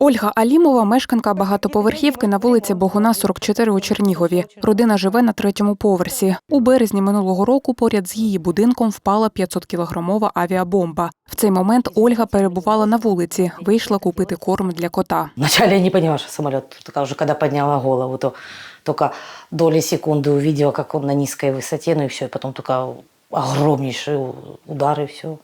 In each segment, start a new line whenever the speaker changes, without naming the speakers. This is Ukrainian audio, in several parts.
Ольга Алімова, мешканка багатоповерхівки на вулиці Богуна, 44 у Чернігові. Родина живе на третьому поверсі. У березні минулого року поряд з її будинком впала 500-кілограмова авіабомба. В цей момент Ольга перебувала на вулиці, вийшла купити корм для кота.
Вначале я не поняла, что самолет. Только уже когда подняла голову, то только доли секунды увидела, как он на низкой высоте, ну и все. И потом только огромнейший у- удар и все.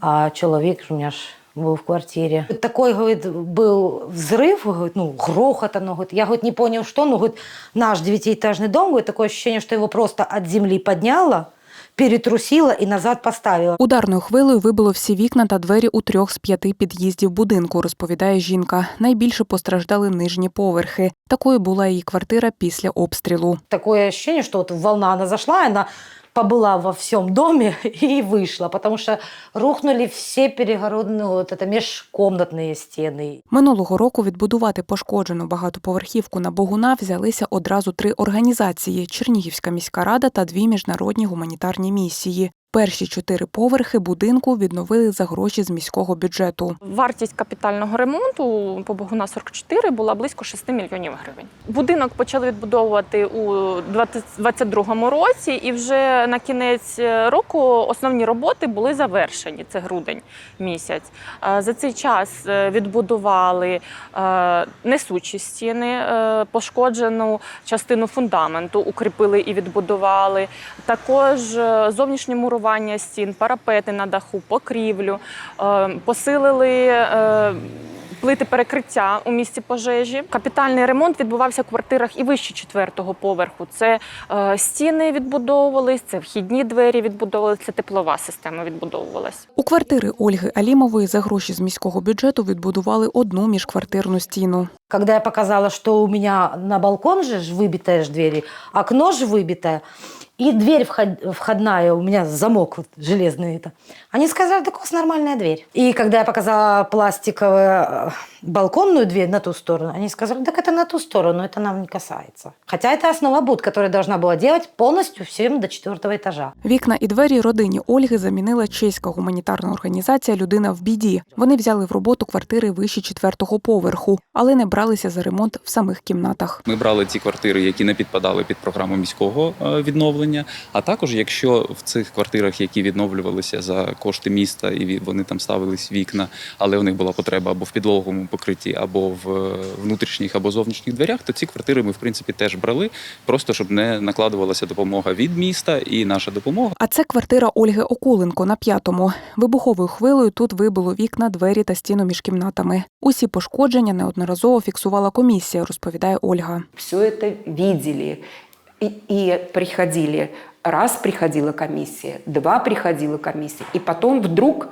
А человек у меня ж был в квартире. Такой, говорит, был взрыв, говорит, ну, грохот оно, говорит. Я, говорит, не понял, что, ну, говорит, наш девятиэтажный дом, говорит, такое ощущение, что его просто от земли подняло, перетрусило и назад поставило.
Ударною хвилею вибило всі вікна та двері у трьох з п'яти під'їздів будинку, розповідає жінка. Найбільше постраждали нижні поверхи. Такою була її квартира після обстрілу.
такое ощущение, что вот волна, она зашла, и она побыла во всем доме и вышла, потому что рухнули все перегородные, вот это межкомнатные стены.
Минулого року відбудувати пошкоджену багатоповерхівку на Богуна взялися одразу три організації: Чернігівська міська рада та дві міжнародні гуманітарні місії. Перші чотири поверхи будинку відновили за гроші з міського бюджету.
Вартість капітального ремонту по Богуна 44 була близько 6 мільйонів гривень. Будинок почали відбудовувати у 2022 році, і вже на кінець року основні роботи були завершені. Це грудень місяць. Е, За цей час е, відбудували е, несучі стіни, пошкоджену частину фундаменту, укріпили і відбудували. Також е, зовнішнє стін, парапети на даху, покрівлю, Е, посилили е, плити перекриття у місці пожежі. Капітальний ремонт відбувався в квартирах і вище четвертого поверху. Це е, стіни відбудовувались, це вхідні двері відбудовувалися, це теплова система відбудовувалась.
У квартири Ольги Алімової за гроші з міського бюджету відбудували одну міжквартирну стіну.
Когда я показала, что у меня на балкон же ж выбитая ж двери, окно же выбитое, и дверь вход- входная, у меня замок вот железный это. Они сказали, так у вас нормальная дверь. И когда я показала пластиковую э, балконную дверь на ту сторону, они сказали, так это на ту сторону, это нам не касается. Хотя это основа буд, которая должна была делать полностью всем до четвертого этажа.
Вікна і двері родині Ольги замінила чеська гуманітарна організація Людина в біді. Вони взяли в роботу квартири вище четвертого поверху, але не бралися за ремонт в самих кімнатах.
Ми брали ті квартири, які не підпадали під програму міського е, відновлення. А також, якщо в цих квартирах, які відновлювалися за кошти міста, і вони там ставились вікна, але у них була потреба або в підлоговому покритті, або в е, внутрішніх або зовнішніх дверях, то ці квартири ми в принципі теж брали, просто щоб не накладувалася допомога від міста і наша допомога.
А це квартира Ольги Окуленко на п'ятому. Вибуховою хвилею тут вибило вікна, двері та стіну між кімнатами. Усі пошкодження неодноразово фіксувала комісія, розповідає Ольга.
все это видели и, и приходили. Раз приходила комиссия, два приходила комиссия, и потом вдруг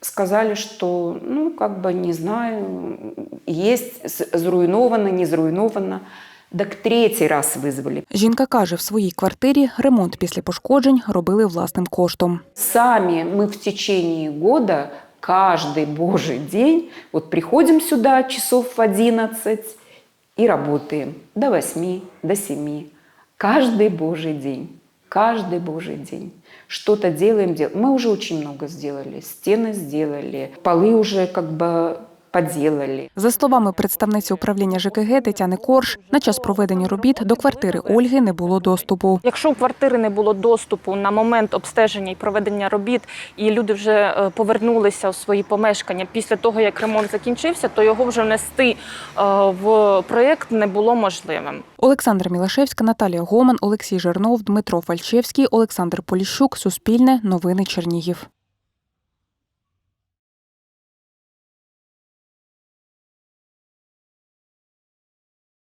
сказали, что, ну, как бы, не знаю, есть с- зруйновано, не зруйновано. Так третий раз вызвали.
Жінка каже, в своїй квартирі ремонт після пошкоджень робили власним коштом.
Сами мы в течение года каждый божий день вот приходим сюда часов в 11 и работаем до 8, до 7. Каждый божий день. Каждый божий день. Что-то делаем, делаем. Мы уже очень много сделали. Стены сделали, полы уже как бы поделали.
За словами представниці управління ЖКГ Тетяни Корж, на час проведення робіт до квартири Ольги не було доступу.
Якщо у квартири не було доступу на момент обстеження і проведення робіт, і люди вже е, повернулися у свої помешкання після того, як ремонт закінчився, то його вже внести е, в проєкт не було можливим.
Олександра Мілашевська, Наталія Гоман, Олексій Жернов, Дмитро Фальчевський, Олександр Поліщук, Суспільне, Новини Чернігів.